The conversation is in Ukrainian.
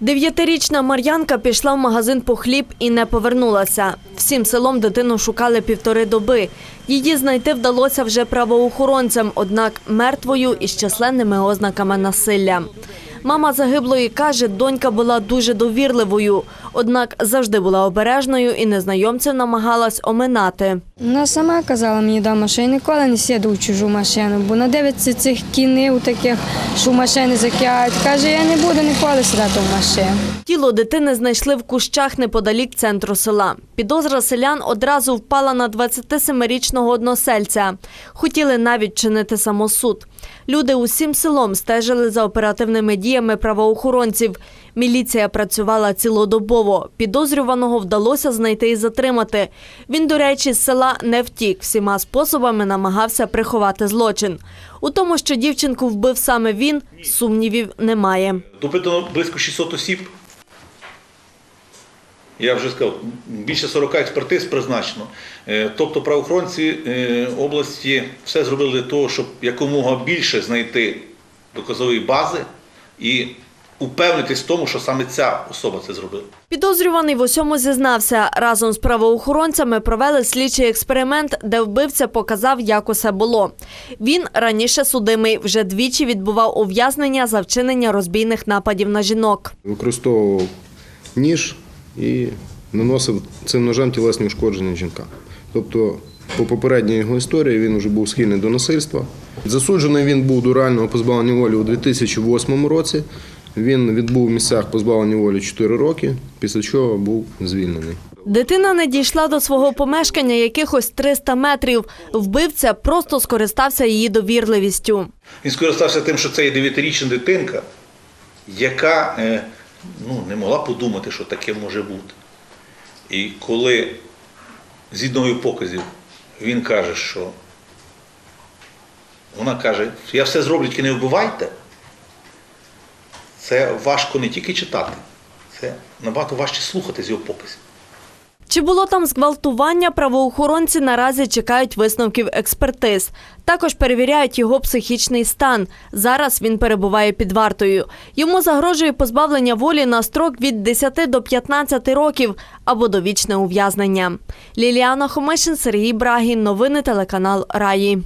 Дев'ятирічна Мар'янка пішла в магазин по хліб і не повернулася. Всім селом дитину шукали півтори доби. Її знайти вдалося вже правоохоронцям, однак мертвою і з численними ознаками насилля. Мама загиблої каже, донька була дуже довірливою, однак завжди була обережною і незнайомців намагалась оминати. Вона сама казала мені вдома, що я ніколи не сіду в чужу машину, бо надивиться цих кінив таких, що машини закидають. Каже, я не буду ніколи сідати в машину. Тіло дитини знайшли в кущах неподалік центру села. Підозра селян одразу впала на 27-річного односельця. Хотіли навіть чинити самосуд. Люди усім селом стежили за оперативними діями правоохоронців. Міліція працювала цілодобово. Підозрюваного вдалося знайти і затримати. Він, до речі, з села не втік. Всіма способами намагався приховати злочин. У тому, що дівчинку вбив саме він, сумнівів немає. Допитано близько 600 осіб. Я вже сказав, більше 40 експертиз призначено. Е, Тобто правоохоронці е, області все зробили для того, щоб якомога більше знайти доказової бази і упевнитись в тому, що саме ця особа це зробила. Підозрюваний в усьому зізнався. Разом з правоохоронцями провели слідчий експеримент, де вбивця показав, як усе було. Він раніше судимий, вже двічі відбував ув'язнення за вчинення розбійних нападів на жінок. використовував ніж і наносив цим ножем тілесні ушкодження жінкам. Тобто, по попередній його історії він вже був схильний до насильства. Засуджений він був до реального позбавлення волі у 2008 році. Він відбув в місцях позбавлення волі 4 роки, після чого був звільнений. Дитина не дійшла до свого помешкання якихось 300 метрів. Вбивця просто скористався її довірливістю. Він скористався тим, що це є 9-річна дитинка, яка е, ну, не могла подумати, що таке може бути. І коли згідно його показів він каже, що вона каже, я все зроблю, тільки не вбивайте, це важко не тільки читати, це набагато важче слухати з його показів. Чи було там зґвалтування, правоохоронці наразі чекають висновків експертиз. Також перевіряють його психічний стан. Зараз він перебуває під вартою. Йому загрожує позбавлення волі на строк від 10 до 15 років або довічне ув'язнення. Ліліана Хомишин, Сергій Брагін. Новини телеканал Раї.